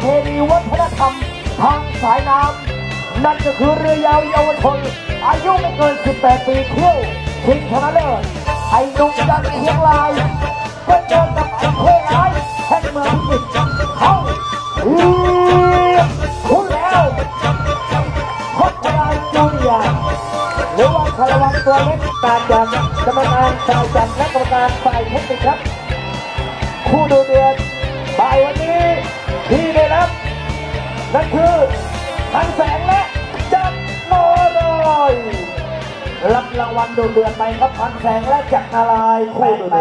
เพณีวัฒนธรรมทางสายน้ำนั่นก็คือเรือยาวเยาวชน อายุไม่เกิน 18 ปีเที่ยวทิ้งชนะเลิศไอ้นุ่มดังเชียงรายเป็นเจอกับไอ้เท่ร้ายแห่งเมืองพิจิตรเขาเรียกคุณแล้วพบกันในจุฬาหรือว่าคารวันตัวเล็กตาจันกรรมการตาจันและกรรมการฝ่ายเทคนิคครับ คู่ดูดู นั่นคือทันแสงและจักรนารายรับรางวัลดูเดือนไปครับพันแสงและจักรนารายคู่ดูเด